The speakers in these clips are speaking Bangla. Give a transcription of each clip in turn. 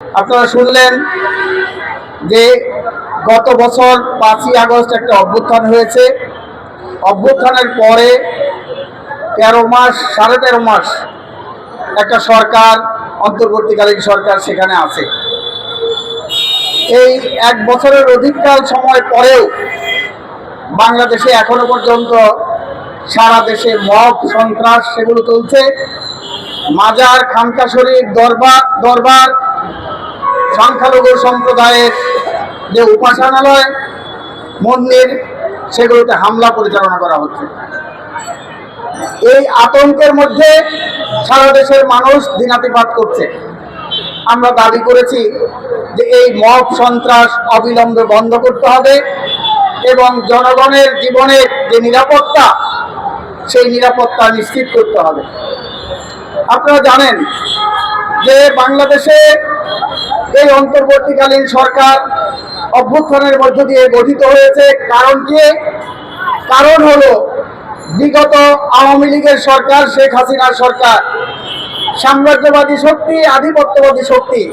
আপনারা শুনলেন যে গত বছর পাঁচই আগস্ট একটা অভ্যুত্থান হয়েছে। অভ্যুত্থানের পরে তেরো মাস, সাড়ে তেরো মাস একটা সরকার, অন্তর্বর্তীকালীন সরকার সেখানে আছে। এই এক বছরের অধিককাল সময় পরেও বাংলাদেশে এখনও পর্যন্ত সারা দেশে মব, সন্ত্রাস সেগুলো চলছে। মাজার খানকা শরীফ দরবার দরবার সংখ্যালঘু সম্প্রদায়ের যে উপাসনালয়, মন্দির, সেগুলোতে হামলা পরিচালনা করা হচ্ছে। এই আতঙ্কের মধ্যে সারা দেশের মানুষ দিনাতিপাত করছে। আমরা দাবি করেছি যে এই মব সন্ত্রাস অবিলম্বে বন্ধ করতে হবে এবং জনগণের জীবনের যে নিরাপত্তা, সেই নিরাপত্তা নিশ্চিত করতে হবে। আপনারা জানেন যে বাংলাদেশে এই অন্তর্বর্তীকালীন সরকার অভ্যুত্থানের মধ্য দিয়ে গঠিত হয়েছে। কারণ কি? কারণ হলো বিগত আওয়ামী লীগের সরকার, শেখ হাসিনার সরকার। সাম্রাজ্যবাদী শক্তি, আধিপত্যবাদী শক্তি,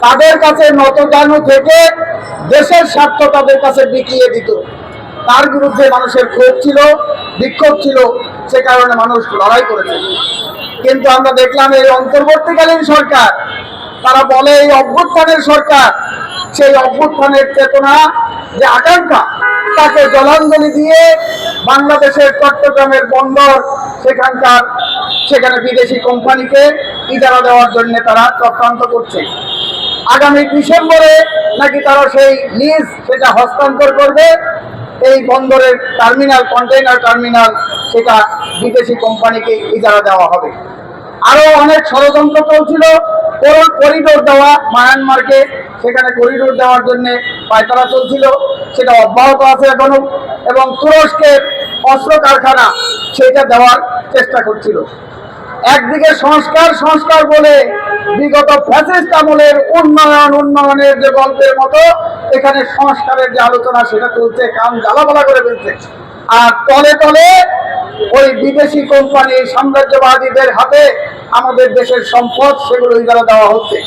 তাদের কাছে নতজানু থেকে দেশের স্বার্থ তাদের কাছে বিকিয়ে দিত। তার বিরুদ্ধে মানুষের ক্ষোভ ছিল, বিক্ষোভ ছিল, সে কারণে মানুষ লড়াই করেছে। কিন্তু আমরা দেখলাম এই অন্তর্বর্তীকালীন সরকার তারা বলে এই অভ্যুত্থানের সরকার, সেই অভ্যুত্থানের চেতনা যে আকাঙ্ক্ষা, তাকে জলাঞ্জলি দিয়ে বাংলাদেশের চট্টগ্রামের বন্দর, সেখানকার, সেখানে বিদেশি কোম্পানিকে ইজারা দেওয়ার জন্য তারা চক্রান্ত করছে। আগামী ডিসেম্বরে নাকি তারা সেই লিজ সেটা হস্তান্তর করবে, এই বন্দরের টার্মিনাল, কন্টেইনার টার্মিনাল, সেটা বিদেশি কোম্পানিকে ইজারা দেওয়া হবে। আরও অনেক ষড়যন্ত্র চলছিল করিডোর দেওয়া মায়ানমারকে সেখানে করিডোর দেওয়ার জন্য পায়তারা চলছিল, সেটা অব্যাহত আছে এখনও, এবং তুরস্কের অস্ত্র কারখানা সেটা দেওয়ার চেষ্টা করছিল। একদিকে সংস্কার সংস্কার বলে বিগত ফ্যাসিস্ট আমলের উন্নয়ন, উন্নয়নের যে গল্পের মতো, এখানে সংস্কারের যে আলোচনা, সেটা চলছে কান জ্বালাপালা করে ফেলছে। আর তলে তলে ওই বিদেশি কোম্পানি সাম্রাজ্যবাদীদের হাতে আমাদের দেশের সম্পদ সেগুলো ইজারা দেওয়া হচ্ছে।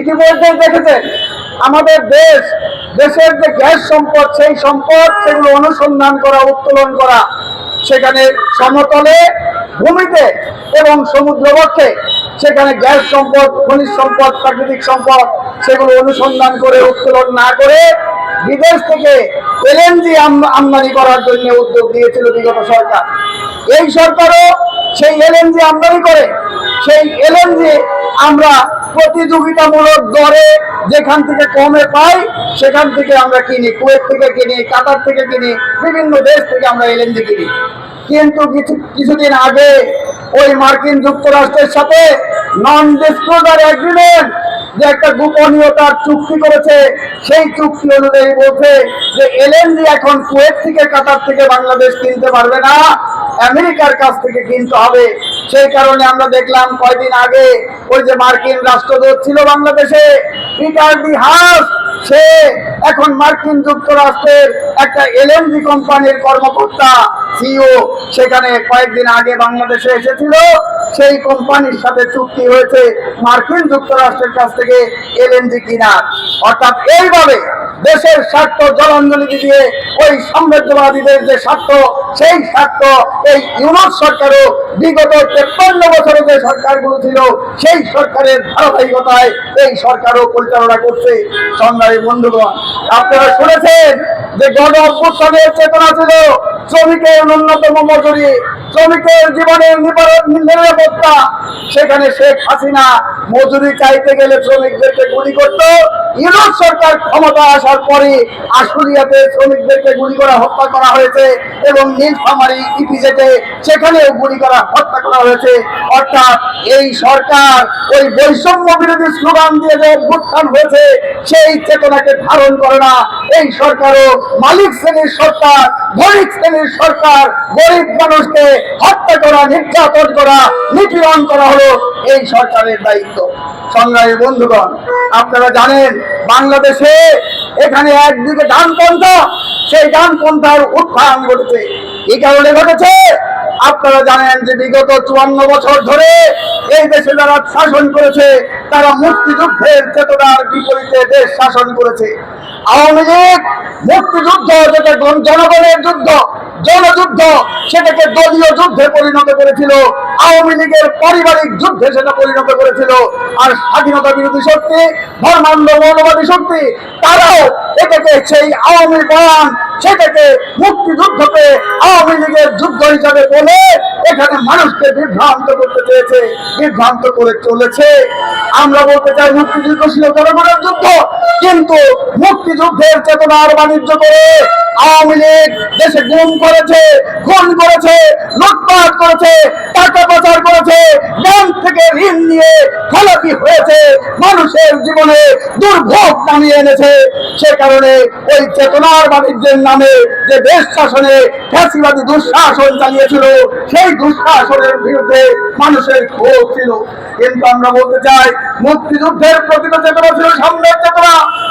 ইতিমধ্যে দেখেছেন, আমাদের দেশ, দেশের যে গ্যাস সম্পদ, সেই সম্পদ সেগুলো অনুসন্ধান করা, উত্তোলন করা, সেখানে সমতলে ভূমিতে এবং সমুদ্রবক্ষে সেখানে গ্যাস সম্পদ, খনিজ সম্পদ, প্রাকৃতিক সম্পদ সেগুলো অনুসন্ধান করে, উত্তোলন না করে বিদেশ থেকে এলএনজি আমদানি করার জন্য উদ্যোগ দিয়েছিল বিগত সরকার। এই সরকারও সেই এলএনজি আমদানি করে, সেই এলএনজি আমরা প্রতিযোগিতামূলক দরে যেখান থেকে কমে পাই, সেখান থেকে আমরা কিনি, কুয়েত থেকে কিনি, কাতার থেকে কিনি, বিভিন্ন দেশ থেকে আমরা এলএনজি কিনি। কিন্তু কিছু, কিছুদিন আগে ওই মার্কিন যুক্তরাষ্ট্রের সাথে নন ডিসক্লোজার এগ্রিমেন্ট যে একটা গোপনীয়তার চুক্তি করেছে, সেই চুক্তি অনুযায়ী বলছে যে এলএনজি এখন কুয়েত থেকে, কাতার থেকে, বাংলাদেশ কিনতে পারবে না। আমেরিকার কাছ থেকে কিনতে হবে। সেই কারণে আমরা দেখলাম কয়দিন আগে ওই যে মার্কিন রাষ্ট্রদূত ছিল বাংলাদেশে হাস সে এখন মার্কিন যুক্তরাষ্ট্রের একটা এলএনজি কোম্পানির কর্মকর্তা সিও সেখানে কয়েকদিন আগে বাংলাদেশে এসেছিল। সেই কোম্পানির সাথে চুক্তি হয়েছে মার্কিন যুক্তরাষ্ট্রের কাছ থেকে এলএনজি কিনার। অর্থাৎ এইভাবে দেশের স্বার্থ জলাঞ্জলি দিয়ে ওই সাম্রাজ্যবাদীদের যে স্বার্থ, সেই স্বার্থ এই ইউরোপ সরকারও বিগত তেপ্পান্ন বছরে যে সরকারগুলো ছিল, সেই সরকারের ধারাবাহিকতায় এই সরকারও পরিচালনা করছে। সংগ্রামী বন্ধুগণ, আপনারা শুনেছেন যে গণ অভ্যুত্থানের চেতনা ছিল শ্রমিকের ন্যূনতম মজুরি, শ্রমিকের জীবনের নিরাপত্তা। সেখানে শেখ হাসিনা মজুরি চাইতে গেলে শ্রমিকদেরকে গুলি করত ইউরোপ সরকার ক্ষমতা আসার পরে আশুলিয়াতে শ্রমিকদেরকে গুলি করা, হত্যা করা হয়েছে এবং নীলফামারি ইপিজেটে সেখানেও গুলি করা, হত্যা করা হয়েছে। অর্থাৎ এই সরকার ওই বৈষম্য বিরোধী স্লোগান দিয়ে যে অভ্যুত্থান হয়েছে, সেই চেতনাকে ধারণ করে না। এই সরকারও মালিক শ্রেণির সরকার, গরিব শ্রেণির সরকার, গরিব মানুষকে হত্যা করা, নির্যাতন করা, নিপীড়ন করা হলো। এই সরকারের দায়িত্ব। সংগ্রামী বন্ধুগণ, আপনারা জানেন, বাংলাদেশে এখানে একদিকে ডানপন্থা, সেই ডানপন্থার উত্থান ঘটেছে এই কারণে ঘটেছে, আপনারা জানেন যে বিগত চুয়ান্ন বছর ধরে এই দেশে যারা শাসন করেছে, তারা মুক্তিযুদ্ধের চেতনার বিপরীতে দেশ শাসন করেছে। আওয়ামী লীগ মুক্তিযুদ্ধ, যেটা জনগণের যুদ্ধ জনযুদ্ধ সেটাকে দলীয় যুদ্ধে পরিণত করেছিল। আওয়ামী লীগের পারিবারিক যুদ্ধে সেটা পরিণত করেছিল। আর স্বাধীনতা বিরোধী শক্তি, ধর্মান্ধ মৌলবাদী শক্তি, তারাও এটাকে সেই আওয়ামী গান সেটাকে মুক্তিযুদ্ধকে আওয়ামী লীগের যুদ্ধ হিসাবে বলে এখানে মানুষকে বিভ্রান্ত করতে চেয়েছে, বিভ্রান্ত করে চলেছে। আমরা বলতে চাই মুক্তিযুদ্ধ ছিল জনগণের যুদ্ধ, কিন্তু মুক্তিযুদ্ধের চেতনার বাণিজ্য করে আওয়ামী লীগ দেশে গুম করেছে, খুন করেছে, লুটপাট করেছে, টাকা পাচার করেছে, ব্যাংক থেকে ঋণ নিয়ে খালাপি হয়েছে, মানুষের জীবনে দুর্ভোগ নামিয়ে এনেছে। সে কারণে ওই চেতনার বাণিজ্যের নামে যে দেশ শাসনে ফ্যাসিবাদী দুঃশাসন চালিয়েছিল, সেই দুঃশাসনের বিরুদ্ধে মানুষের ক্ষোভ ছিল। কিন্তু আমরা বলতে চাই, মুক্তিযুদ্ধের প্রতিটা চেতনা ছিল সামনের চেতনা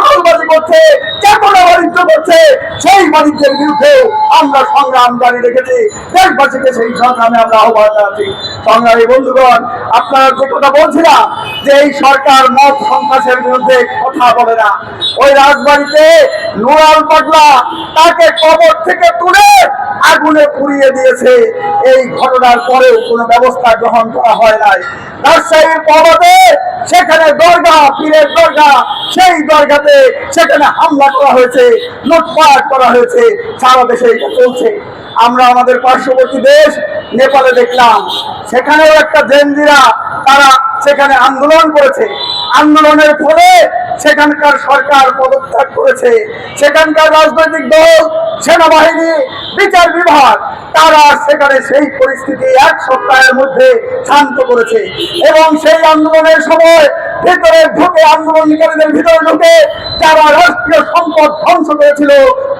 চেতনা বাণিজ্য করছে, সেই বাণিজ্যের বিরুদ্ধে আমরা সংগ্রাম জারি রেখেছি। দেশবাসীকে সেই সংগ্রামে আমরা আহ্বান জানাচ্ছি। সংগ্রামী বন্ধুগণ, আপনারা যে কথা বলছিলাম যে এই সরকার মত সন্ত্রাসের বিরুদ্ধে কথা বলে না, ওই রাজবাড়িতে নুরাল পাগলা তাকে কবর থেকে তুলে আগুনে পুড়িয়ে দিয়েছে। এই ঘটনার পরেও কোনো ব্যবস্থা গ্রহণ করা হয় নাই। রাজশাহীর পর্বতে সেখানে দরগা, পীরের দরগা, সেই দরগাতে সেখানে হামলা করা হয়েছে। লুটপাট করা হয়েছে, সারা দেশে এটা চলছে। আমরা আমাদের পার্শ্ববর্তী দেশ, নেপালে দেখলাম। সেখানেও একটা জেনজিরা, তারা সেখানে আন্দোলন করেছে। আন্দোলনের ফলে সেখানকার সরকার পদত্যাগ করেছে। সেখানকার রাজনৈতিক দল, সেনাবাহিনী, বিচার বিভাগ, তারা সেখানে সেই পরিস্থিতি এক সপ্তাহের মধ্যে শান্ত করেছে। এবং সেই আন্দোলনের সময় ভেতরে ঢুকে আন্দোলনকারীদের ভিতরে ঢুকে যারা রাষ্ট্রীয় সম্পদ ধ্বংস করেছিল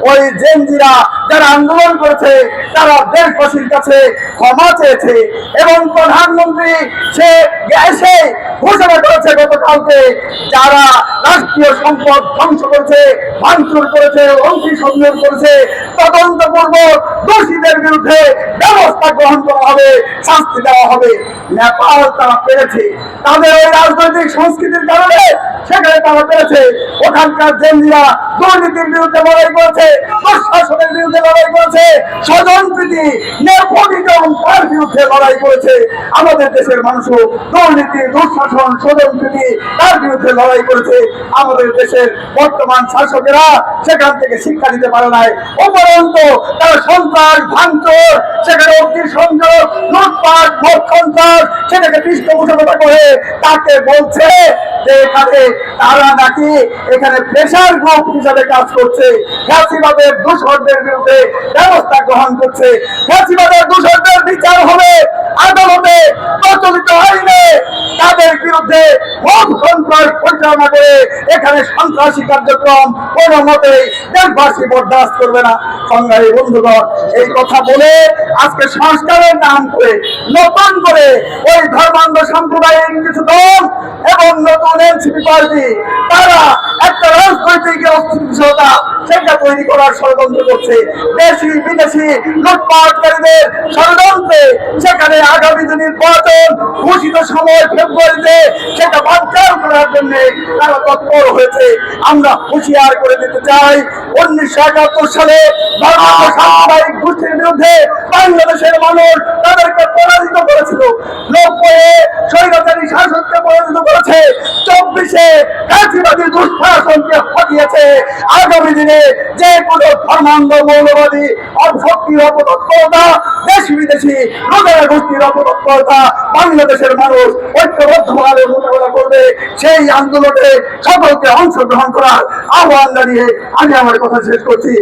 ওই জেনজিরা যারা আন্দোলন করেছে, তারা দেশবাসীর কাছে ক্ষমা চেয়েছে এবং প্রধানমন্ত্রী সে এসে ঘোষণা করেছে গতকালকে, যারা রাষ্ট্রীয় সম্পদ ধ্বংস করেছে, ভাঙচুর করেছে অঙ্কি সংযোগ করেছে তদন্ত তদন্তপূর্বক দোষীদের বিরুদ্ধে ব্যবস্থা গ্রহণ করা হবে, শাস্তি দেওয়া হবে। নেপাল তারা পেরেছে। তাদের ওই রাজনৈতিক সংস্কৃতির কারণে সেখানে তারা পেরেছে ওখানকার জেন্দিরা দুর্নীতির বিরুদ্ধে লড়াই করেছে, প্রশাসনের বিরুদ্ধে লড়াই করেছে, স্বজন প্রীতি, নেপোটিজম তার বিরুদ্ধে লড়াই করেছে। আমাদের দেশের মানুষও দুর্নীতি, দুঃশাসন, স্বজন প্রীতি তার বিরুদ্ধে লড়াই করেছে। আমাদের দেশের বর্তমান শাসকেরা সেখান থেকে শিক্ষা দিতে পারে নাই। উপরন্ত তারা সন্ত্রাস, ভাঙচুর, সেখানে অগ্নি সংযোগ সেটাকে করে তাকে বলছে যে এখানে তারা নাকি এখানে প্রেশার গ্রুপ হিসাবে কাজ করছে। ফ্যাসিবাদের দূষণদের বিরুদ্ধে ব্যবস্থা গ্রহণ করছে। ফ্যাসিবাদের দূষণদের বিচার হবে, আদালতে প্রচলিত আইনে তাদের বিরুদ্ধে কোন সন্ত্রাস পরিচালনা করে এখানে সন্ত্রাসী কার্যক্রম কোনো মতেই দেশবাসী বরদাস্ত করবে না। সংগ্রামী বন্ধুগণ, এই কথা বলে আজকে সংস্কারের নাম করে, নতুন করে ওই ধর্মান্ধ সম্প্রদায়ের কিছু দল এবং নতুন এনসিপি পার্টি, তারা একটা তৈরি করার ষড়যন্ত্র করছে। দেশি, বিদেশি লুটপাটকারীদের ষড়যন্ত্রে সেখানে আগামী দিন নির্বাচন ঘোষিত সময় ফেব্রুয়ারিতে, সেটা বাঞ্চার করার জন্য তারা তৎপর হয়েছে। আমরা হুঁশিয়ার করে দিতে চাই উনিশশো একাত্তর সালে বাংলাদেশ গোষ্ঠীর বিরুদ্ধে বাংলাদেশের মানুষ তাদেরকে পরাজিত করেছিল। নব্বই স্বৈরাচারী শাসককে পরাজিত করেছে। চব্বিশে ফ্যাসিবাদী দুঃশাসনকে হটিয়ে দিয়েছে আগামী দিনে যে কোনো ধর্মান্ধ মৌলবাদী শক্তির অপতৎপরতা, দেশ বিদেশি রোজারা গোষ্ঠীর অপতৎপরতা বাংলাদেশের মানুষ ঐক্যবদ্ধভাবে মোকাবেলা করবে। সেই আন্দোলনে সকলকে অংশগ্রহণ করার আহ্বান জানিয়ে আমি আমার কথা শেষ করছি।